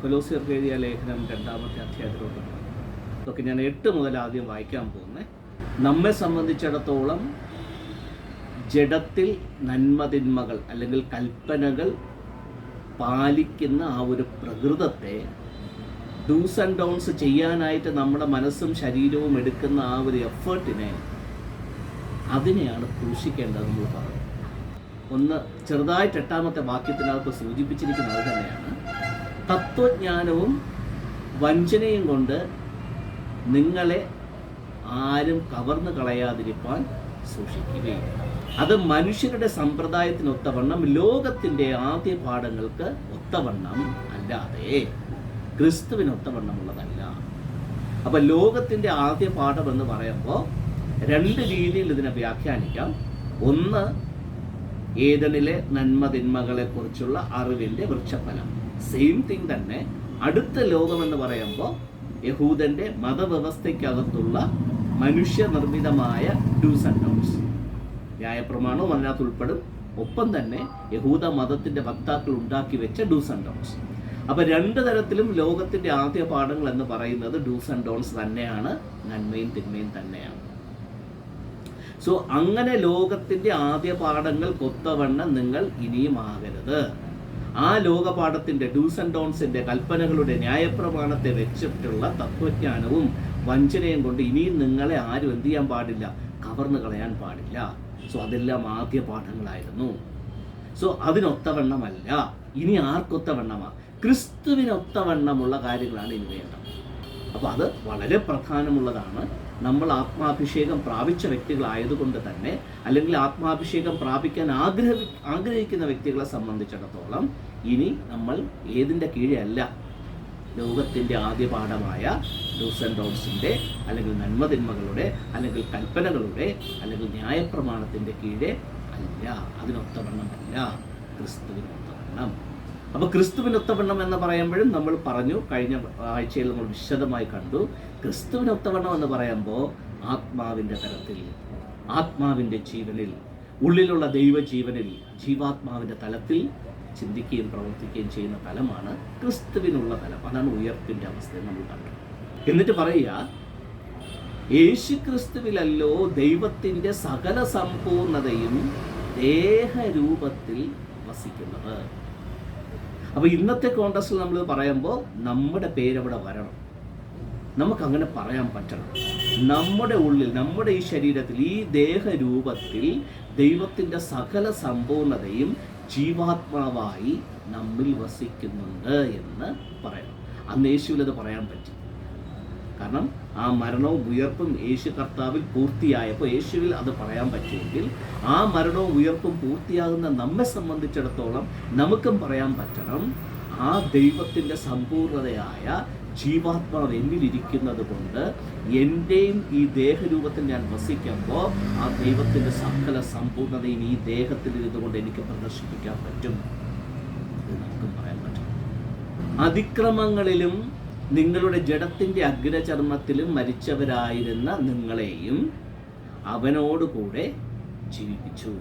കൊലോസിയർക്ക് എഴുതിയ ലേഖനം രണ്ടാമത്തെ അധ്യായത്തിലോട്ട് അതൊക്കെ ഞാൻ എട്ട് മുതൽ ആദ്യം വായിക്കാൻ പോകുന്നത് നമ്മെ സംബന്ധിച്ചിടത്തോളം ജഡത്തിൽ നന്മതിന്മകൾ അല്ലെങ്കിൽ കൽപ്പനകൾ പാലിക്കുന്ന ആ ഒരു പ്രകൃതത്തെ ഡൂസ് ആൻഡ് ഡൗൺസ് ചെയ്യാനായിട്ട് നമ്മുടെ മനസ്സും ശരീരവും എടുക്കുന്ന ആ ഒരു എഫേർട്ടിനെ അതിനെയാണ് ക്രൂശിക്കേണ്ടത് നമ്മൾ പറയുന്നത്. ഒന്ന് ചെറുതായിട്ട് എട്ടാമത്തെ വാക്യത്തിനകത്ത് സൂചിപ്പിച്ചിരിക്കുന്നത് തന്നെയാണ് തത്വജ്ഞാനവും വഞ്ചനയും കൊണ്ട് നിങ്ങളെ ആരും കവർന്നു കളയാതിരിക്കാൻ സൂക്ഷിക്കുകയും അത് മനുഷ്യരുടെ സമ്പ്രദായത്തിനൊത്തവണ്ണം ലോകത്തിന്റെ ആദ്യ പാഠങ്ങൾക്ക് ഒത്തവണ്ണം അല്ലാതെ ക്രിസ്തുവിനൊത്തവണ്ണമുള്ളതല്ല. അപ്പം ലോകത്തിന്റെ ആദ്യ പാഠം എന്ന് പറയുമ്പോൾ രണ്ട് രീതിയിൽ ഇതിനെ വ്യാഖ്യാനിക്കാം. ഒന്ന് ഏതനിലെ നന്മതിന്മകളെ കുറിച്ചുള്ള അറിവിന്റെ വൃക്ഷഫലം. സെയിം തിങ് തന്നെ അടുത്ത ലോകം എന്ന് പറയുമ്പോൾ യഹൂദന്റെ മതവ്യവസ്ഥയ്ക്കകത്തുള്ള മനുഷ്യനിർമ്മിതമായ ഡൂസ് ആൻഡ് ഡോൺസ് ന്യായപ്രമാണവും അതിനകത്ത് ഉൾപ്പെടും. ഒപ്പം തന്നെ യഹൂദ മതത്തിന്റെ വക്താക്കൾ ഉണ്ടാക്കി വെച്ച ഡൂസ് ആൻഡ് ഡോൺസ് അപ്പൊ രണ്ട് തരത്തിലും ലോകത്തിന്റെ ആദ്യ പാഠങ്ങൾ എന്ന് പറയുന്നത് ഡൂസ് ആൻഡ് ഡോൺസ് തന്നെയാണ് നന്മയും തിന്മയും തന്നെയാണ്. സോ അങ്ങനെ ലോകത്തിന്റെ ആദ്യ പാഠങ്ങൾ കൊത്തവണ്ണം നിങ്ങൾ ഇനിയും ആകരുത്. ആ ലോകപാഠത്തിന്റെ ഡൂസ് ആൻഡ് ഡോൺസിന്റെ കൽപ്പനകളുടെ ന്യായപ്രമാണത്തെ വെച്ചിട്ടുള്ള തത്വജ്ഞാനവും വഞ്ചനയും കൊണ്ട് ഇനിയും നിങ്ങളെ ആരും എന്ത് ചെയ്യാൻ പാടില്ല? കവർന്നു കളയാൻ പാടില്ല. സോ അതെല്ലാം ആദ്യ പാഠങ്ങളായിരുന്നു. സോ അതിനൊത്തവണ്ണമല്ല. ഇനി ആർക്കൊത്തവണ്ണമാ? ക്രിസ്തുവിനൊത്തവണ്ണമുള്ള കാര്യങ്ങളാണ് ഇനി വേണ്ടത്. അപ്പോൾ അത് വളരെ പ്രധാനമുള്ളതാണ്. നമ്മൾ ആത്മാഭിഷേകം പ്രാപിച്ച വ്യക്തികളായതുകൊണ്ട് തന്നെ അല്ലെങ്കിൽ ആത്മാഭിഷേകം പ്രാപിക്കാൻ ആഗ്രഹ ആഗ്രഹിക്കുന്ന വ്യക്തികളെ സംബന്ധിച്ചിടത്തോളം ഇനി നമ്മൾ ഏതിന്റെ കീഴല്ല ലോകത്തിന്റെ ആദ്യ പാഠമായ ഡൂസ് ആൻഡ് ഡോൺസിന്റെ അല്ലെങ്കിൽ നന്മതിന്മകളുടെ അല്ലെങ്കിൽ കൽപ്പനകളുടെ അല്ലെങ്കിൽ ന്യായപ്രമാണത്തിന്റെ കീഴേ അല്ല. അതിനൊത്തവണ്ണമല്ല ക്രിസ്തുവിനൊത്തവണ്ണം. അപ്പോൾ ക്രിസ്തുവിനൊത്തവണ്ണം എന്ന് പറയുമ്പോഴും നമ്മൾ പറഞ്ഞു കഴിഞ്ഞ ആഴ്ചയിൽ നമ്മൾ വിശദമായി കണ്ടു. ക്രിസ്തുവിനൊത്തവണ്ണം എന്ന് പറയുമ്പോൾ ആത്മാവിന്റെ തലത്തിൽ ആത്മാവിന്റെ ജീവനിൽ ഉള്ളിലുള്ള ദൈവജീവനിൽ ജീവാത്മാവിന്റെ തലത്തിൽ ചിന്തിക്കുകയും പ്രവർത്തിക്കുകയും ചെയ്യുന്ന തലമാണ് ക്രിസ്തുവിനുള്ള തലം. അതാണ് ഉയർപ്പിന്റെ അവസ്ഥ നമ്മൾ കണ്ടു. എന്നിട്ട് പറയുക യേശു ക്രിസ്തുവിലല്ലോ ദൈവത്തിന്റെ സകല സമ്പൂർണതയും ദേഹരൂപത്തിൽ വസിക്കുന്നത്. അപ്പോൾ ഇന്നത്തെ കോൺടസ്റ്റിൽ നമ്മൾ പറയുമ്പോൾ നമ്മുടെ പേരവിടെ വരണം. നമുക്ക് അങ്ങനെ പറയാൻ പറ്റണം. നമ്മുടെ ഉള്ളിൽ നമ്മുടെ ഈ ശരീരത്തിൽ ഈ ദേഹരൂപത്തിൽ ദൈവത്തിന്റെ സകല സമ്പൂർണതയും ജീവാത്മാവായി നമ്മിൽ വസിക്കുന്നുണ്ട് എന്ന് പറയണം. അന്ന് യേശുവിൽ അത് പറയാൻ പറ്റി. കാരണം ആ മരണവും ഉയർപ്പും യേശു കർത്താവിൽ പൂർത്തിയായപ്പോൾ യേശുവിൽ അത് പറയാൻ പറ്റുമെങ്കിൽ ആ മരണവും ഉയർപ്പും പൂർത്തിയാകുന്ന നമ്മെ സംബന്ധിച്ചിടത്തോളം നമുക്കും പറയാൻ പറ്റണം. ആ ദൈവത്തിന്റെ സമ്പൂർണതയായ ജീവാത്മാവ് എന്നിലിരിക്കുന്നത് കൊണ്ട് എന്റെയും ഈ ദേഹരൂപത്തിൽ ഞാൻ വസിക്കുമ്പോൾ ആ ദൈവത്തിന്റെ സകല സമ്പൂർണതയും ഈ ദേഹത്തിൽ ഇരുന്നുകൊണ്ട് എനിക്ക് പ്രദർശിപ്പിക്കാൻ പറ്റും നമുക്കും പറയാൻ പറ്റും. അതിക്രമങ്ങളിലും നിങ്ങളുടെ ജഡത്തിന്റെ അഗ്രചർമ്മത്തിലും മരിച്ചവരായിരുന്ന നിങ്ങളെയും അവനോടുകൂടെ ജീവിപ്പിച്ചു.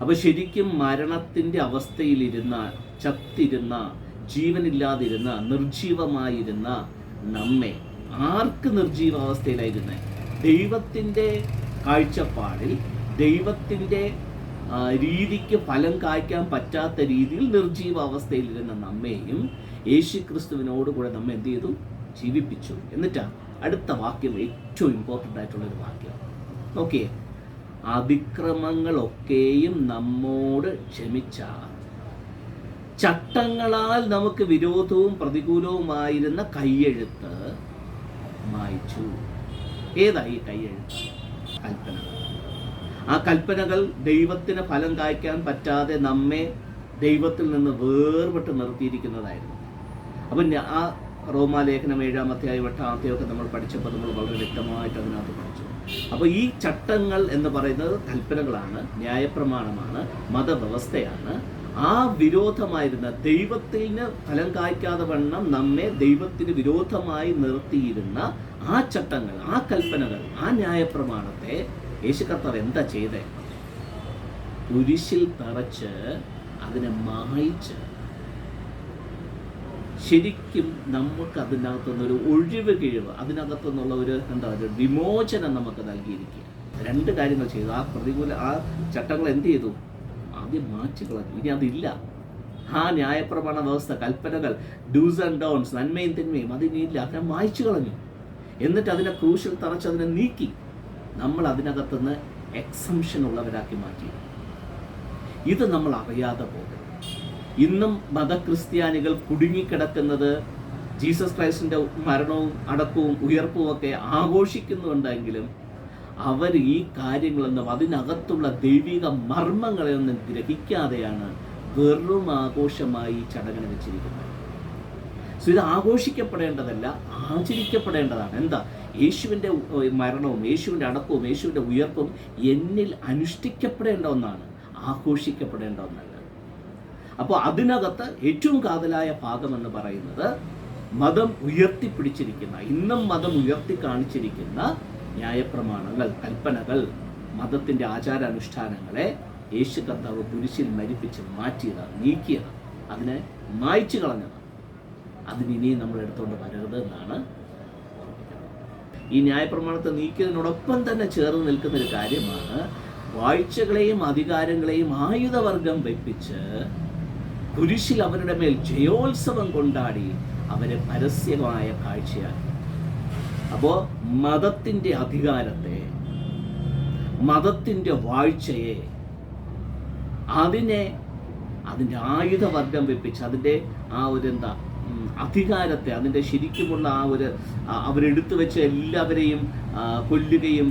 അപ്പൊ ശരിക്കും മരണത്തിന്റെ അവസ്ഥയിലിരുന്ന ചത്തിരുന്ന ജീവനില്ലാതിരുന്ന നിർജീവമായിരുന്ന നമ്മെ ആർക്ക് നിർജീവാവസ്ഥയിലായിരുന്നെ ദൈവത്തിന്റെ കാഴ്ചപ്പാടിൽ ദൈവത്തിന്റെ രീതിക്ക് ഫലം കായ്ക്കാൻ പറ്റാത്ത രീതിയിൽ നിർജീവാവസ്ഥയിലിരുന്ന നമ്മെയും യേശു ക്രിസ്തുവിനോട് കൂടെ നമ്മെ എന്ത് ചെയ്തു? ജീവിപ്പിച്ചു. എന്നിട്ടാ അടുത്ത വാക്യം ഏറ്റവും ഇമ്പോർട്ടന്റ് ആയിട്ടുള്ള ഒരു വാക്യം. ഓക്കെ അതിക്രമങ്ങളൊക്കെയും നമ്മോട് ക്ഷമിച്ച. ചട്ടങ്ങളാൽ നമുക്ക് വിരോധവും പ്രതികൂലവുമായിരുന്ന കയ്യെഴുത്ത് മായ്ച്ചു. ഏതായി കയ്യെഴുത്ത് കൽപ്പനകൾ ആ കൽപ്പനകൾ ദൈവത്തിന് ഫലം കായ്ക്കാൻ പറ്റാതെ നമ്മെ ദൈവത്തിൽ നിന്ന് വേർപെട്ട് നിർത്തിയിരിക്കുന്നതായിരുന്നു. അപ്പം ആ റോമാലേഖനം ഏഴാം അധ്യായം എട്ടാം അധ്യായമൊക്കെ നമ്മൾ പഠിച്ചപ്പോൾ നമ്മൾ വളരെ വ്യക്തമായിട്ട് അതിനകത്ത് പഠിച്ചു. അപ്പോൾ ഈ ചട്ടങ്ങൾ എന്ന് പറയുന്നത് കൽപ്പനകളാണ് ന്യായപ്രമാണമാണ് മതവ്യവസ്ഥയാണ്. ആ വിരോധമായിരുന്ന ദൈവത്തിന് ഫലം കായ്ക്കാതെ വണ്ണം നമ്മെ ദൈവത്തിന് വിരോധമായി നിർത്തിയിരുന്ന ആ ചട്ടങ്ങൾ ആ കൽപ്പനകൾ ആ ന്യായപ്രമാണത്തെ യേശു കർത്താവ് എന്താ ചെയ്തേ? കുരിശിൽ തറച്ച് അതിനെ മായിച്ച് ശരിക്കും നമുക്ക് അതിനകത്തുനിന്നൊരു ഒഴിവ് കിഴിവ് അതിനകത്തുനിന്നുള്ള ഒരു എന്താ ഒരു വിമോചനം നമുക്ക് നൽകിയിരിക്കുക രണ്ട് കാര്യങ്ങൾ ചെയ്തു. ആ പ്രതികൂല ആ ചട്ടങ്ങൾ എന്ത് ചെയ്തു? ആദ്യം മാറ്റി കളഞ്ഞു. ഇനി അതില്ല. ആ ന്യായപ്രമാണ വ്യവസ്ഥ കൽപ്പനകൾ ഡൂസ് ആൻഡ് ഡോൺസ് നന്മയും തിന്മയും അതിനില്ല. അതിനെ മായ്ച്ചു കളഞ്ഞു. എന്നിട്ട് അതിനെ ക്രൂശിൽ തറച്ച് അതിനെ നീക്കി. നമ്മൾ അതിനകത്തുനിന്ന് എക്സംഷൻ ഉള്ളവരാക്കി മാറ്റി ഇത് നമ്മൾ അറിയാതെ പോകും ഇന്നും മതക്രിസ്ത്യാനികൾ കുടുങ്ങിക്കിടക്കുന്നത് ജീസസ് ക്രൈസ്റ്റിന്റെ മരണവും അടക്കവും ഉയർപ്പും ഒക്കെ ആഘോഷിക്കുന്നുണ്ടെങ്കിലും അവർ ഈ കാര്യങ്ങളൊന്നും അതിനകത്തുള്ള ദൈവിക മർമ്മങ്ങളെയൊന്നും ഗ്രഹിക്കാതെയാണ് വെറും ആഘോഷമായി ചടങ്ങിനെ വെച്ചിരിക്കുന്നത് സോ ഇത് ആഘോഷിക്കപ്പെടേണ്ടതല്ല ആചരിക്കപ്പെടേണ്ടതാണ്. എന്താ? യേശുവിന്റെ മരണവും യേശുവിന്റെ അടക്കവും യേശുവിന്റെ ഉയർപ്പും എന്നിൽ അനുഷ്ഠിക്കപ്പെടേണ്ട ഒന്നാണ് ആഘോഷിക്കപ്പെടേണ്ട ഒന്നല്ല. അപ്പോൾ അതിനകത്ത് ഏറ്റവും കാതലായ ഭാഗം എന്ന് പറയുന്നത് മതം ഉയർത്തിപ്പിടിച്ചിരിക്കുന്ന ഇന്നും മതം ഉയർത്തി കാണിച്ചിരിക്കുന്ന ന്യായപ്രമാണങ്ങൾ കൽപ്പനകൾ മതത്തിന്റെ ആചാരാനുഷ്ഠാനങ്ങളെ യേശു കർത്താവ് കുരിശിൽ മരിപ്പിച്ച് മാറ്റിയതാണ് നീക്കിയതാണ് അതിനെ മായ്ച്ചു കളഞ്ഞതാണ് അതിനി നമ്മൾ എടുത്തുകൊണ്ട് വരരുത് എന്നാണ്. ഈ ന്യായപ്രമാണത്തെ നീക്കിയതിനോടൊപ്പം തന്നെ ചേർന്ന് നിൽക്കുന്ന ഒരു കാര്യമാണ് വാഴ്ചകളെയും അധികാരങ്ങളെയും ആയുധവർഗം വെപ്പിച്ച് കുരിശിൽ അവരുടെ മേൽ ജയോത്സവം കൊണ്ടാടി അവരെ പരസ്യമായ കാഴ്ചയാക്കി. അപ്പോൾ മതത്തിന്റെ അധികാരത്തെ മതത്തിന്റെ വാഴ്ചയെ അതിനെ അതിന്റെ ആയുധവർഗം വെപ്പിച്ച് അതിന്റെ ആ ഒരു എന്താ അധികാരത്തെ അതിന്റെ ശരിക്കുമുള്ള ആ ഒരു അവരെടുത്തു വെച്ച എല്ലാവരെയും കൊല്ലുകയും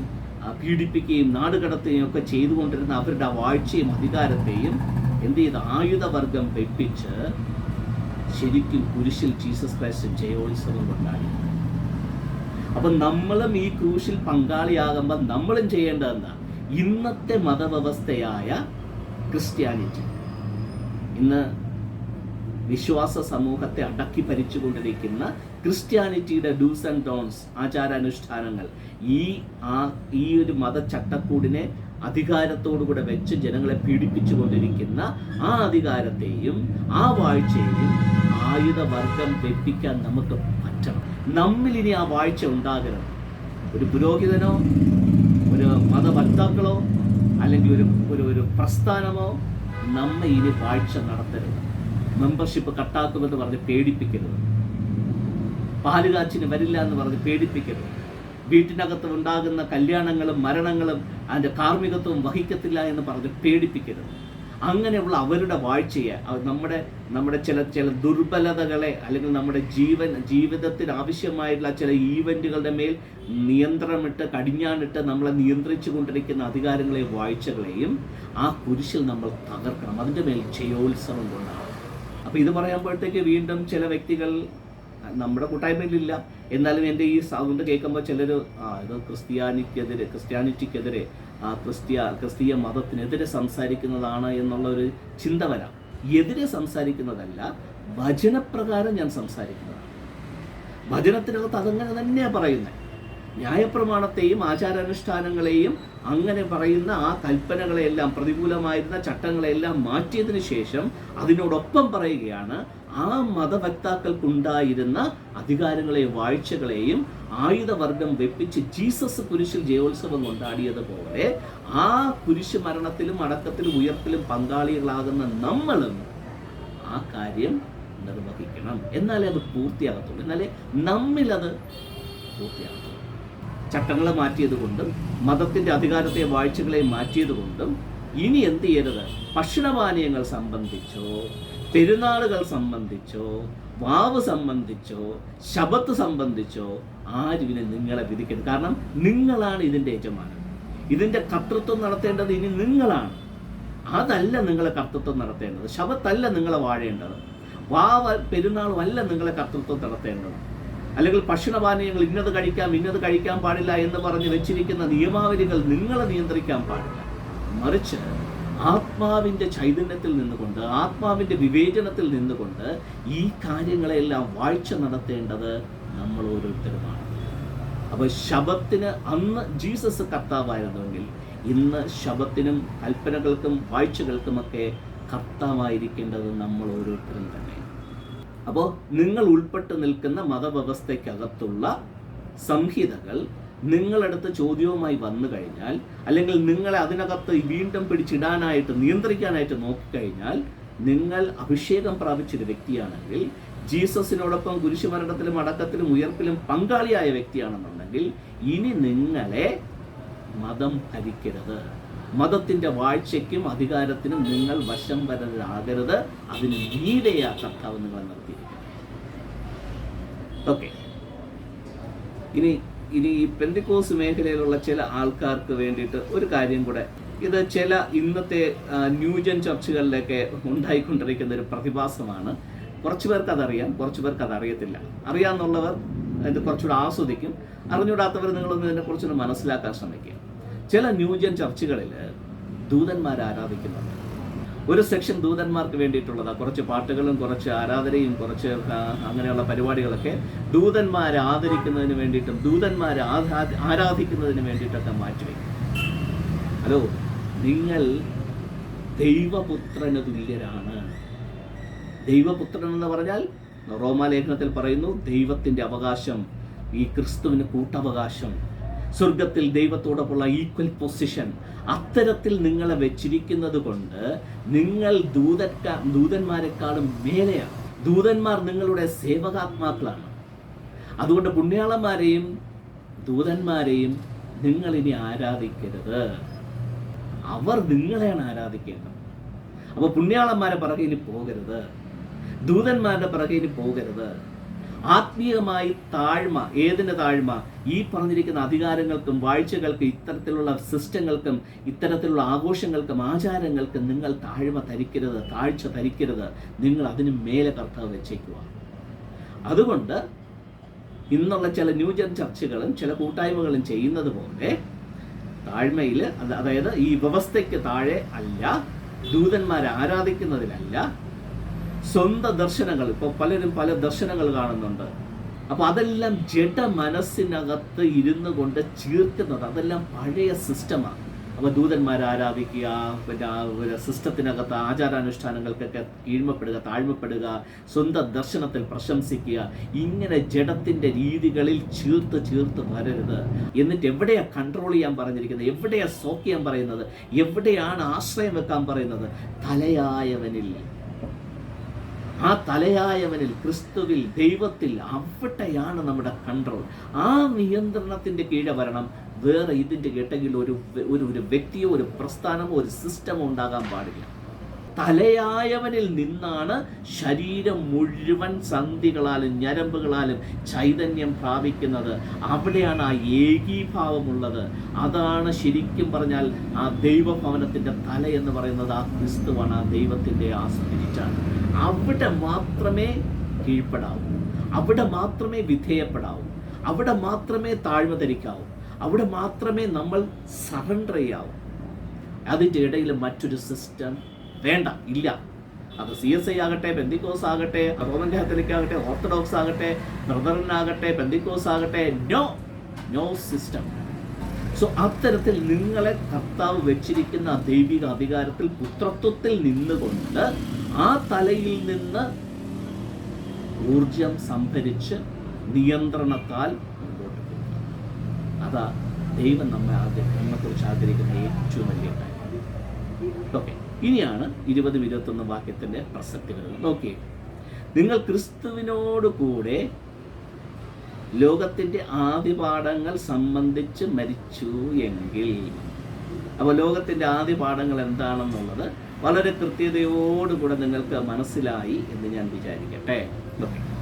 പീഡിപ്പിക്കുകയും നാടുകടത്തുകയും ഒക്കെ ചെയ്തുകൊണ്ടിരുന്ന അവരുടെ വാഴ്ചയും അധികാരത്തെയും എന്ത് ചെയ്ത്? ആയുധവർഗം വെപ്പിച്ച് ശരിക്കും കുരിശിൽ ജീസസ് ക്രൈസ്റ്റ് ജയോത്സവം കൊണ്ടാടി. അപ്പം നമ്മളും ഈ ക്രൂശിൽ പങ്കാളിയാകുമ്പോൾ നമ്മളും ചെയ്യേണ്ടത് എന്താ? ഇന്നത്തെ മതവ്യവസ്ഥയായ ക്രിസ്ത്യാനിറ്റി. ഇന്ന് വിശ്വാസ സമൂഹത്തെ അടക്കി ഭരിച്ചുകൊണ്ടിരിക്കുന്ന ക്രിസ്ത്യാനിറ്റിയുടെ ഡൂസ് ആൻഡ് ഡോൺസ് ആചാരാനുഷ്ഠാനങ്ങൾ ഈ ആ ഈ ഒരു മതചട്ടക്കൂടിനെ അധികാരത്തോടുകൂടെ വെച്ച് ജനങ്ങളെ പീഡിപ്പിച്ചുകൊണ്ടിരിക്കുന്ന ആ അധികാരത്തെയും ആ വാഴ്ചയെയും ആയുധവർഗം വെപ്പിക്കാൻ നമുക്ക് പറ്റണം. നമ്മിൽ ഇനി ആ വാഴ്ച ഉണ്ടാകരുത്. ഒരു പുരോഹിതനോ ഒരു മതഭക്താക്കളോ അല്ലെങ്കിൽ ഒരു ഒരു ഒരു പ്രസ്ഥാനമോ നമ്മെ ഇനി വാഴ്ച നടത്തരുത്. മെമ്പർഷിപ്പ് കട്ടാക്കുമെന്ന് പറഞ്ഞ് പേടിപ്പിക്കരുത്. പാലുകാച്ചിന് വരില്ല എന്ന് പറഞ്ഞ് പേടിപ്പിക്കരുത്. വീട്ടിനകത്ത് ഉണ്ടാകുന്ന കല്യാണങ്ങളും മരണങ്ങളും അതിന്റെ കാർമ്മികത്വം വഹിക്കത്തില്ല എന്ന് പറഞ്ഞ് പേടിപ്പിക്കരുത്. അങ്ങനെയുള്ള അവരുടെ വാഴ്ചയെ നമ്മുടെ നമ്മുടെ ചില ചില ദുർബലതകളെ അല്ലെങ്കിൽ നമ്മുടെ ജീവൻ ജീവിതത്തിന് ആവശ്യമായിട്ടുള്ള ചില ഈവന്റുകളുടെ മേൽ നിയന്ത്രണമിട്ട് കടിഞ്ഞാണിട്ട് നമ്മളെ നിയന്ത്രിച്ചു കൊണ്ടിരിക്കുന്ന അധികാരങ്ങളെയും വാഴ്ചകളെയും ആ കുരിശിൽ നമ്മൾ തകർക്കണം. അതിന്റെ മേൽ ജയോത്സവം കൊണ്ടാണ്. അപ്പോൾ ഇത് പറയുമ്പോഴത്തേക്ക് വീണ്ടും ചില വ്യക്തികൾ നമ്മുടെ കൂട്ടായ്മയിലില്ല. എന്നാലും എന്റെ ഈ സൗണ്ട് കേൾക്കുമ്പോൾ ചിലർ ആ ഇത് ക്രിസ്ത്യാനിക്കെതിരെ ക്രിസ്ത്യാനിറ്റിക്കെതിരെ ആ ക്രിസ്ത്യ ക്രിസ്തീയ മതത്തിനെതിരെ സംസാരിക്കുന്നതാണ് എന്നുള്ള ഒരു ചിന്ത വരാം. എതിരെ സംസാരിക്കുന്നതല്ല വചനപ്രകാരം ഞാൻ സംസാരിക്കുന്നതാണ്. വചനത്തിനകത്ത് അതങ്ങനെ തന്നെയാണ് പറയുന്നത് ന്യായപ്രമാണത്തെയും ആചാരാനുഷ്ഠാനങ്ങളെയും അങ്ങനെ പറയുന്ന ആ കൽപ്പനകളെയെല്ലാം പ്രതികൂലമായിരുന്ന ചട്ടങ്ങളെല്ലാം മാറ്റിയതിനു ശേഷം അതിനോടൊപ്പം പറയുകയാണ് ആ മതവക്താക്കൾക്കുണ്ടായിരുന്ന അധികാരങ്ങളെയും വാഴ്ചകളെയും ആയുധവർഗം വെപ്പിച്ച് ജീസസ് കുരിശിൽ ജയോത്സവം കൊണ്ടാടിയതുപോലെ ആ കുരിശ് മരണത്തിലും അടക്കത്തിലും ഉയർത്തിലും പങ്കാളികളാകുന്ന നമ്മളും ആ കാര്യം നിർവഹിക്കണം. എന്നാലേ അത് പൂർത്തിയാകത്തുള്ളൂ. എന്നാലേ നമ്മിലത് പൂർത്തിയാകത്തുള്ളൂ. ചട്ടങ്ങളെ മാറ്റിയത് കൊണ്ടും മതത്തിന്റെ അധികാരത്തെ വാഴ്ചകളെ മാറ്റിയത് കൊണ്ടും ഇനി എന്ത് ചെയ്യരുത്? ഭക്ഷണപാനീയങ്ങൾ സംബന്ധിച്ചോ പെരുന്നാളുകൾ സംബന്ധിച്ചോ വാവ് സംബന്ധിച്ചോ ശബത്ത് സംബന്ധിച്ചോ ആരും ഇനി നിങ്ങളെ വിധിക്കരുത്. കാരണം നിങ്ങളാണ് ഇതിന്റെ യജമാനം ഇതിന്റെ കർത്തൃത്വം നടത്തേണ്ടത് ഇനി നിങ്ങളാണ്. അതല്ല നിങ്ങളെ കർത്തൃത്വം നടത്തേണ്ടത്. ശബത്തല്ല നിങ്ങളെ വാഴേണ്ടത്. വാവ പെരുന്നാളും അല്ല നിങ്ങളെ കർത്തൃത്വം നടത്തേണ്ടത്. അല്ലെങ്കിൽ ഭക്ഷണപാനീയങ്ങൾ ഇന്നത് കഴിക്കാം ഇന്നത് കഴിക്കാൻ പാടില്ല എന്ന് പറഞ്ഞ് വെച്ചിരിക്കുന്ന നിയമാവലികൾ നിങ്ങളെ നിയന്ത്രിക്കാൻ പാടില്ല. മറിച്ച് ആത്മാവിന്റെ ചൈതന്യത്തിൽ നിന്നുകൊണ്ട് ആത്മാവിന്റെ വിവേചനത്തിൽ നിന്നുകൊണ്ട് ഈ കാര്യങ്ങളെല്ലാം വാഴ്ച നടത്തേണ്ടത് നമ്മൾ ഓരോരുത്തരുമാണ്. അപ്പോൾ ശബത്തിന് അന്ന് ജീസസ് കർത്താവായിരുന്നുവെങ്കിൽ ഇന്ന് ശബത്തിനും കൽപ്പനകൾക്കും വാഴ്ചകൾക്കുമൊക്കെ കർത്താവായിരിക്കേണ്ടത് നമ്മൾ ഓരോരുത്തരും തന്നെ. അപ്പോൾ നിങ്ങൾ ഉൾപ്പെട്ട് നിൽക്കുന്ന മതവ്യവസ്ഥയ്ക്കകത്തുള്ള സംഹിതകൾ നിങ്ങളടുത്ത് ചോദ്യവുമായി വന്നു കഴിഞ്ഞാൽ അല്ലെങ്കിൽ നിങ്ങളെ അതിനകത്ത് വീണ്ടും പിടിച്ചിടാനായിട്ട് നിയന്ത്രിക്കാനായിട്ട് നോക്കിക്കഴിഞ്ഞാൽ നിങ്ങൾ അഭിഷേകം പ്രാപിച്ചൊരു വ്യക്തിയാണെങ്കിൽ ജീസസിനോടൊപ്പം കുരിശുമരണത്തിലും അടക്കത്തിലും ഉയർപ്പിലും പങ്കാളിയായ വ്യക്തിയാണെന്നുണ്ടെങ്കിൽ ഇനി നിങ്ങളെ മതം ഭരിക്കരുത്. മതത്തിന്റെ വാഴ്ചയ്ക്കും അധികാരത്തിനും നിങ്ങൾ വശം വരലാകരുത്. അതിന് നീതയാ കർത്താവ് നിങ്ങളെ നിർത്തിയിരിക്കുന്നത്. ഓക്കെ ഇനി ഇനി ഈ പെന്തിക്കോസ് മേഖലയിലുള്ള ചില ആൾക്കാർക്ക് വേണ്ടിയിട്ട് ഒരു കാര്യം കൂടെ. ഇത് ചില ഇന്നത്തെ ന്യൂജൻ ചർച്ചുകളിലൊക്കെ ഉണ്ടായിക്കൊണ്ടിരിക്കുന്ന ഒരു പ്രതിഭാസമാണ്. കുറച്ച് പേർക്ക് അതറിയാം കുറച്ച് പേർക്ക് അത് അറിയത്തില്ല അറിയാമെന്നുള്ളവർ ഇത് കുറച്ചുകൂടെ ആസ്വദിക്കും. അറിഞ്ഞൂടാത്തവർ നിങ്ങളൊന്ന് ഇതിനെ കുറിച്ചൊന്ന് മനസ്സിലാക്കാൻ ശ്രമിക്കുക. ചില ന്യൂജൻ ചർച്ചുകളിൽ ദൂതന്മാർ ആരാധിക്കുന്നുണ്ട്. ഒരു സെക്ഷൻ ദൂതന്മാർക്ക് വേണ്ടിയിട്ടുള്ളതാണ് കുറച്ച് പാട്ടുകളും കുറച്ച് ആരാധനയും കുറച്ച് അങ്ങനെയുള്ള പരിപാടികളൊക്കെ ദൂതന്മാരെ ആദരിക്കുന്നതിന് വേണ്ടിയിട്ടും ദൂതന്മാരെ ആരാ- ആരാധിക്കുന്നതിന് വേണ്ടിയിട്ടൊക്കെ മാറ്റിവെക്കും. ഹലോ നിങ്ങൾ ദൈവപുത്രന് തുല്യരാണ്. ദൈവപുത്രൻ എന്ന് പറഞ്ഞാൽ റോമാലേഖനത്തിൽ പറയുന്നു ദൈവത്തിന്റെ അവകാശം ഈ ക്രിസ്തുവിന് കൂട്ടവകാശം. സ്വർഗത്തിൽ ദൈവത്തോടൊപ്പമുള്ള ഈക്വൽ പൊസിഷൻ അത്തരത്തിൽ നിങ്ങളെ വെച്ചിരിക്കുന്നത് കൊണ്ട് നിങ്ങൾ ദൂതക്ക ദൂതന്മാരെക്കാളും മേലെയാണ്. ദൂതന്മാർ നിങ്ങളുടെ സേവകാത്മാക്കളാണ്. അതുകൊണ്ട് പുണ്യാളന്മാരെയും ദൂതന്മാരെയും നിങ്ങൾ ഇനി ആരാധിക്കരുത്. അവർ നിങ്ങളെയാണ് ആരാധിക്കേണ്ടത്. അപ്പോൾ പുണ്യാളന്മാരെ പിറകെ ഇനി പോകരുത്. ദൂതന്മാരുടെ പിറകെ ഇനി പോകരുത്. ആത്മീയമായി താഴ്മ ഏതിന്റെ താഴ്മ? ഈ പറഞ്ഞിരിക്കുന്ന അധികാരങ്ങൾക്കും വാഴ്ചകൾക്കും ഇത്തരത്തിലുള്ള സിസ്റ്റങ്ങൾക്കും ഇത്തരത്തിലുള്ള ആഘോഷങ്ങൾക്കും ആചാരങ്ങൾക്കും നിങ്ങൾ താഴ്മ ധരിക്കരുത് താഴ്ച ധരിക്കരുത്. നിങ്ങൾ അതിന് മേലെ കർത്താവ് വെച്ചേക്കുക. അതുകൊണ്ട് ഇന്നുള്ള ചില ന്യൂജൻ ചർച്ചകളും ചില കൂട്ടായ്മകളും ചെയ്യുന്നത് പോലെ താഴ്മയിൽ അതായത് ഈ വ്യവസ്ഥയ്ക്ക് താഴെ അല്ല ദൂതന്മാരെ ആരാധിക്കുന്നതിലല്ല സ്വന്തം ദർശനങ്ങൾ. ഇപ്പോൾ പലരും പല ദർശനങ്ങൾ കാണുന്നുണ്ട്. അപ്പോൾ അതെല്ലാം ജഡ മനസ്സിനകത്ത് ഇരുന്നു കൊണ്ട് ചീർക്കുന്നത് അതെല്ലാം പഴയ സിസ്റ്റമാണ് അപ്പോൾ ദൂതന്മാരെ ആരാധിക്കുക പിന്നെ സിസ്റ്റത്തിനകത്ത് ആചാരാനുഷ്ഠാനങ്ങൾക്കൊക്കെ കീഴ്മപ്പെടുക താഴ്മപ്പെടുക സ്വന്തം ദർശനത്തിൽ പ്രശംസിക്കുക. ഇങ്ങനെ ജഡത്തിന്റെ രീതികളിൽ ചീർത്ത് ചീർത്ത് വരരുത് എന്നിട്ട് എവിടെയാണ് കൺട്രോൾ ചെയ്യാൻ പറഞ്ഞിരിക്കുന്നത്? എവിടെയാണ് സോക്ക് ചെയ്യാൻ പറയുന്നത്? എവിടെയാണ് ആശ്രയം വെക്കാൻ പറയുന്നത്? തലയായവനിൽ. ആ തലയായവനിൽ ക്രിസ്തുവിൽ ദൈവത്തിൽ അവിടെയാണ് നമ്മുടെ കൺട്രോൾ ആ നിയന്ത്രണത്തിന്റെ കീഴെ വരണം. വേറെ ഇതിന്റെ കേട്ടെങ്കിൽ ഒരു ഒരു ഒരു വ്യക്തിയോ ഒരു പ്രസ്ഥാനമോ ഒരു സിസ്റ്റമോ ഉണ്ടാകാൻ പാടില്ല. തലയായവനിൽ നിന്നാണ് ശരീരം മുഴുവൻ സന്ധികളാലും ഞരമ്പുകളാലും ചൈതന്യം പ്രാപിക്കുന്നത്. അവിടെയാണ് ആ ഏകീഭാവമുള്ളത്. അതാണ് ശരിക്കും പറഞ്ഞാൽ ആ ദൈവഭവനത്തിന്റെ തല എന്ന് പറയുന്നത് ആ ക്രിസ്തുവാണ് ആ ദൈവത്തിന്റെ ആ സ്പിരിറ്റാണ്. അവിടെ മാത്രമേ കീഴ്പ്പെടാവൂ. അവിടെ മാത്രമേ വിധേയപ്പെടാവൂ. അവിടെ മാത്രമേ താഴ്മ ധരിക്കാവൂ. അവിടെ മാത്രമേ നമ്മൾ സറണ്ടർ ചെയ്യാവൂ. അതിന്റെ ഇടയിൽ മറ്റൊരു സിസ്റ്റം വേണ്ട ഇല്ല. അത് സി എസ് ഐ ആകട്ടെ ബെന്തിക്കോസ് ആകട്ടെ റോമൻ കാത്തലിക് ആകട്ടെ ഓർത്തഡോക്സ് ആകട്ടെ ബ്രദറിനാകട്ടെ ബെന്തിക്കോസ് ആകട്ടെ നോ നോ സിസ്റ്റം സോ അത്തരത്തിൽ നിങ്ങളെ കർത്താവ് വെച്ചിരിക്കുന്ന ദൈവിക അധികാരത്തിൽ പുത്രത്വത്തിൽ നിന്നുകൊണ്ട് ആ തലയിൽ നിന്ന് ഊർജം സംഭരിച്ച് നിയന്ത്രണത്താൽ മുമ്പോട്ട് അതാ ദൈവം നമ്മെ ആദ്യം നമ്മെക്കുറിച്ച് ആഗ്രഹിക്കുന്ന ഏറ്റവും വലിയ കാര്യം. ഓക്കെ ഇനിയാണ് ഇരുപതും ഇരുപത്തൊന്ന് വാക്യത്തിന്റെ പ്രസക്തി വരുന്നത് നോക്കിയേ. നിങ്ങൾ ക്രിസ്തുവിനോട് കൂടെ ലോകത്തിന്റെ ആദ്യപാഠങ്ങൾ സംബന്ധിച്ച് മരിച്ചു എങ്കിൽ. അപ്പോൾ ലോകത്തിന്റെ ആദ്യപാഠങ്ങൾ എന്താണെന്നുള്ളത് വളരെ കൃത്യതയോടുകൂടെ നിങ്ങൾക്ക് മനസ്സിലായി എന്ന് ഞാൻ വിചാരിക്കട്ടെ.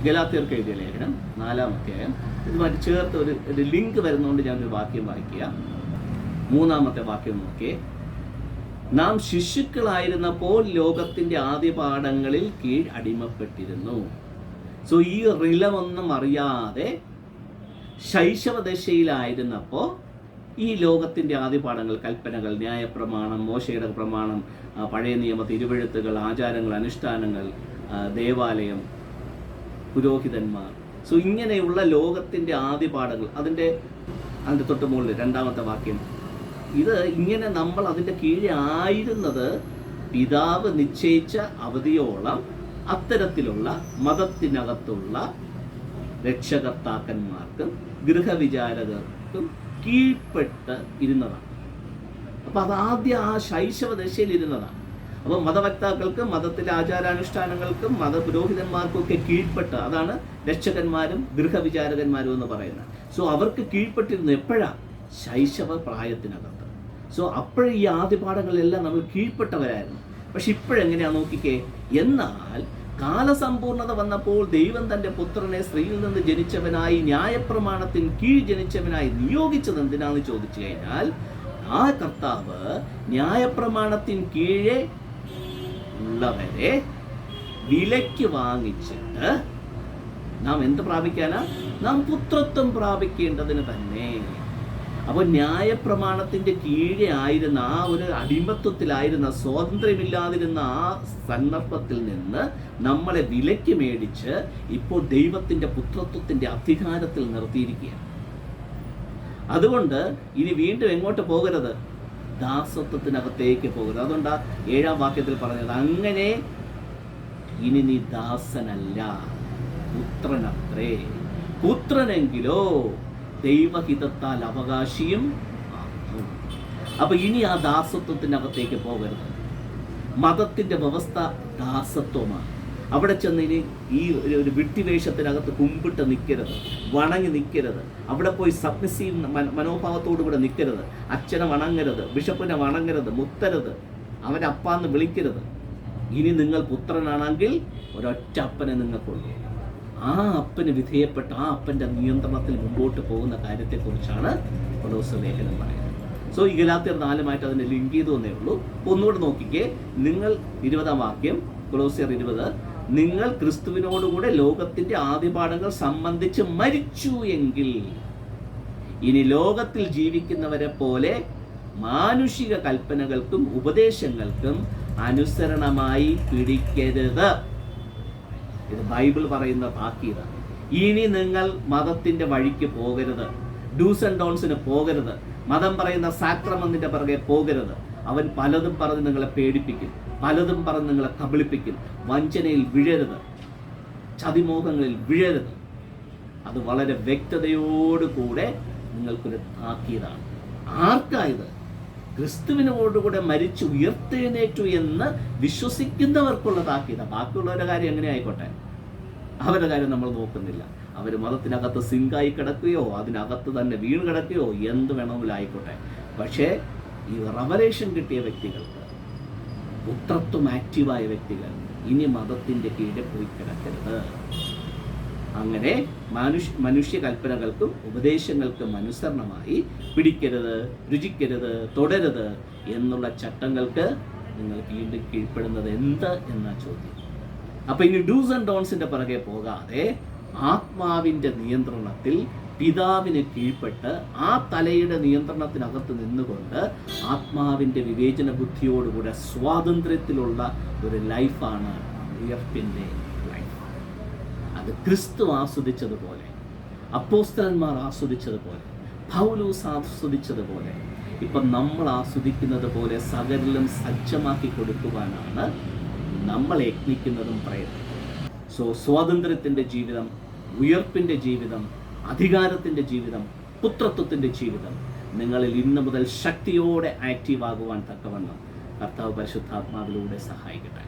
ഗലാത്തിയർക്ക് എഴുതിയ ലേഖനം നാലാം അധ്യായം. ഇതുമായിട്ട് ചേർത്ത് ഒരു ഒരു ലിങ്ക് വരുന്നതുകൊണ്ട് ഞാൻ ഒരു വാക്യം വായിക്കുക. മൂന്നാമത്തെ വാക്യം നോക്കിയേ. നാം ശിശുക്കളായിരുന്നപ്പോൾ ലോകത്തിന്റെ ആദ്യപാഠങ്ങളിൽ കീഴ് അടിമപ്പെട്ടിരുന്നു. സോ ഈ റിലമൊന്നും അറിയാതെ ശൈശവദശയിലായിരുന്നപ്പോൾ ഈ ലോകത്തിന്റെ ആദ്യപാഠങ്ങൾ കൽപ്പനകൾ ന്യായപ്രമാണം മോശയുടെ പ്രമാണം പഴയ നിയമ തിരുവഴുത്തുകൾ ആചാരങ്ങൾ അനുഷ്ഠാനങ്ങൾ ദേവാലയം പുരോഹിതന്മാർ. സോ ഇങ്ങനെയുള്ള ലോകത്തിന്റെ ആദ്യപാഠങ്ങൾ അതിന്റെ അതിന്റെ തൊട്ട് മുകളിൽ രണ്ടാമത്തെ വാക്യം. ഇത് ഇങ്ങനെ നമ്മൾ അതിന്റെ കീഴിൽ ആയിരുന്നത് പിതാവ് നിശ്ചയിച്ച അവധിയോളം അത്തരത്തിലുള്ള മതത്തിനകത്തുള്ള രക്ഷകർത്താക്കന്മാർക്കും ഗൃഹവിചാരകർക്കും കീഴ്പ്പെട്ട് ഇരുന്നതാണ്. അപ്പൊ അത് ആദ്യം ആ ശൈശവ ദശയിൽ ഇരുന്നതാണ്. അപ്പോൾ മതവക്താക്കൾക്ക് മതത്തിലെ ആചാരാനുഷ്ഠാനങ്ങൾക്കും മതപുരോഹിതന്മാർക്കും ഒക്കെ കീഴ്പ്പെട്ട് അതാണ് രക്ഷകന്മാരും ഗൃഹവിചാരകന്മാരും എന്ന് പറയുന്നത്. സോ അവർക്ക് കീഴ്പ്പെട്ടിരുന്നു എപ്പോഴാണ് ശൈശവ പ്രായത്തിനകത്ത് സോ അപ്പോഴും ഈ ആദ്യപാഠങ്ങളിലെല്ലാം നമ്മൾ കീഴ്പ്പെട്ടവരായിരുന്നു. പക്ഷെ ഇപ്പോഴെങ്ങനെയാ നോക്കിക്കേ? എന്നാൽ കാലസമ്പൂർണത വന്നപ്പോൾ ദൈവം തന്റെ പുത്രനെ സ്ത്രീയിൽ നിന്ന് ജനിച്ചവനായി ന്യായപ്രമാണത്തിന് കീഴ് ജനിച്ചവനായി നിയോഗിച്ചത് എന്തിനാന്ന് ചോദിച്ചു കഴിഞ്ഞാൽ ആ കർത്താവ് ന്യായപ്രമാണത്തിന് കീഴേ ഉള്ളവരെ വിലയ്ക്ക് വാങ്ങിച്ചിട്ട് നാം എന്ത് പ്രാപിക്കാനാ? നാം പുത്രത്വം പ്രാപിക്കേണ്ടതിന് തന്നെ. അപ്പോൾ ന്യായപ്രമാണത്തിന്റെ കീഴെ ആയിരുന്ന ആ ഒരു അടിമത്വത്തിലായിരുന്ന സ്വാതന്ത്ര്യമില്ലാതിരുന്ന ആ സന്ദർഭത്തിൽ നിന്ന് നമ്മളെ വിലയ്ക്ക് മേടിച്ച് ഇപ്പോൾ ദൈവത്തിന്റെ പുത്രത്വത്തിന്റെ അധികാരത്തിൽ നിർത്തിയിരിക്കുകയാണ്. അതുകൊണ്ട് ഇനി വീണ്ടും എങ്ങോട്ട് പോകരുത്? ദാസത്വത്തിനകത്തേക്ക് പോകരുത്. അതുകൊണ്ടാ ഏഴാം വാക്യത്തിൽ പറഞ്ഞത് അങ്ങനെ ഇനി നീ ദാസനല്ല പുത്രനത്രേ. പുത്രനെങ്കിലോ ദൈവഹിതത്താൽ അവകാശിയും. അപ്പൊ ഇനി ആ ദാസത്വത്തിനകത്തേക്ക് പോകരുത്. മതത്തിന്റെ വ്യവസ്ഥ ദാസത്വമാണ്. അവിടെ ചെന്ന് ഇനി ഈ ഒരു- വിട്ടിവേഷത്തിനകത്ത് കുമ്പിട്ട് നിൽക്കരുത് വണങ്ങി നിൽക്കരുത് അവിടെ പോയി സബ്മിസീവ് മന- മനോഭാവത്തോടു കൂടെ നിൽക്കരുത് അച്ഛനെ വണങ്ങരുത്. ബിഷപ്പിനെ വണങ്ങരുത്. മുത്തരുത്. അവനെ അപ്പാന്ന് വിളിക്കരുത്. ഇനി നിങ്ങൾ പുത്രനാണെങ്കിൽ ഒരൊറ്റ അപ്പനെ നിങ്ങൾക്കുള്ളൂ. ആ അപ്പന് വിധേയപ്പെട്ട ആ അപ്പന്റെ നിയന്ത്രണത്തിൽ മുമ്പോട്ട് പോകുന്ന കാര്യത്തെക്കുറിച്ചാണ് കൊലോസ് ലേഖനം പറയുന്നത്. സോ ഈ ഗലാത്തിയർ നാലുമായിട്ട് അതിനെ ലിങ്ക് ചെയ്തു എന്നേ ഉള്ളൂ. ഒന്നുകൂടെ നോക്കിക്കേ. നിങ്ങൾ ഇരുപതാം വാക്യം കൊലോസിയർ ഇരുപത് നിങ്ങൾ ക്രിസ്തുവിനോടുകൂടെ ലോകത്തിന്റെ ആദ്യപാഠങ്ങൾ സംബന്ധിച്ച് മരിച്ചു എങ്കിൽ ഇനി ലോകത്തിൽ ജീവിക്കുന്നവരെ പോലെ മാനുഷിക കൽപ്പനകൾക്കും ഉപദേശങ്ങൾക്കും അനുസരണമായി പിടിക്കരുത്. ഇത് ബൈബിൾ പറയുന്ന താക്കീതാണ് ഇനി നിങ്ങൾ മതത്തിന്റെ വഴിക്ക് പോകരുത്. ഡൂസ് ആൻഡ് ഡോൺസിന് പോകരുത്. മതം പറയുന്ന സാക്രമത്തിന്റെ പിറകെ പോകരുത്. അവൻ പലതും പറഞ്ഞ് നിങ്ങളെ പേടിപ്പിക്കും. പലതും പറഞ്ഞ് നിങ്ങളെ കബളിപ്പിക്കും വഞ്ചനയിൽ വിഴരുത്. ചതിമോഹങ്ങളിൽ വിഴരുത്. അത് വളരെ വ്യക്തതയോടുകൂടെ നിങ്ങൾക്കൊരു താക്കീതാണ്. ആർക്കായത്? ക്രിസ്തുവിനോടുകൂടെ മരിച്ചു ഉയർത്തെഴുന്നേറ്റു എന്ന് വിശ്വസിക്കുന്നവർക്കുള്ള താക്കീത ബാക്കിയുള്ളവരുടെ കാര്യം എങ്ങനെ ആയിക്കോട്ടെ? അവരുടെ കാര്യം നമ്മൾ നോക്കുന്നില്ല. അവർ മതത്തിനകത്ത് സിങ്കായി കിടക്കുകയോ അതിനകത്ത് തന്നെ വീണ് കിടക്കുകയോ എന്ത് വേണമെങ്കിലും ആയിക്കോട്ടെ. പക്ഷേ ഈ റവലേഷൻ കിട്ടിയ വ്യക്തികൾക്ക് പുത്രത്വം ആക്റ്റീവായ വ്യക്തികൾ. ഇനി മതത്തിന്റെ കീഴിൽ പോയി കിടക്കരുത്. അങ്ങനെ മനുഷ്യ മനുഷ്യ കൽപ്പനകൾക്കും ഉപദേശങ്ങൾക്കും അനുസരണമായി പിടിക്കരുത് രുചിക്കരുത് തുടരുത് എന്നുള്ള ചട്ടങ്ങൾക്ക് നിങ്ങൾ വീണ്ടും കീഴ്പ്പെടുന്നത് എന്ത് എന്ന ചോദ്യം. അപ്പൊ ഇനി ഡൂസ് ആൻഡ് ഡോൺസിന്റെ പിറകെ പോകാതെ ആത്മാവിന്റെ നിയന്ത്രണത്തിൽ പിതാവിന് കീഴ്പ്പെട്ട് ആ തലയുടെ നിയന്ത്രണത്തിനകത്ത് നിന്നുകൊണ്ട് ആത്മാവിന്റെ വിവേചന ബുദ്ധിയോടുകൂടെ സ്വാതന്ത്ര്യത്തിലുള്ള ഒരു ലൈഫാണ് ഉയർപ്പിന്റെ ലൈഫ്. അത് ക്രിസ്തു ആസ്വദിച്ചതുപോലെ അപ്പോസ്തലന്മാർ ആസ്വദിച്ചതുപോലെ പൗലൂസ് ആസ്വദിച്ചതുപോലെ ഇപ്പം നമ്മൾ ആസ്വദിക്കുന്നത് പോലെ സകലിലും സജ്ജമാക്കി കൊടുക്കുവാനാണ് നമ്മൾ യത്നിക്കുന്നതും പ്രയത്നം സോ സ്വാതന്ത്ര്യത്തിന്റെ ജീവിതം ഉയർപ്പിന്റെ ജീവിതം അധികാരത്തിന്റെ ജീവിതം പുത്രത്വത്തിന്റെ ജീവിതം നിങ്ങളിൽ ഇന്ന് മുതൽ ശക്തിയോടെ ആക്റ്റീവ് ആകുവാൻ തക്കവണ്ണം കർത്താവ് പരിശുദ്ധാത്മാവിലൂടെ സഹായിക്കട്ടെ.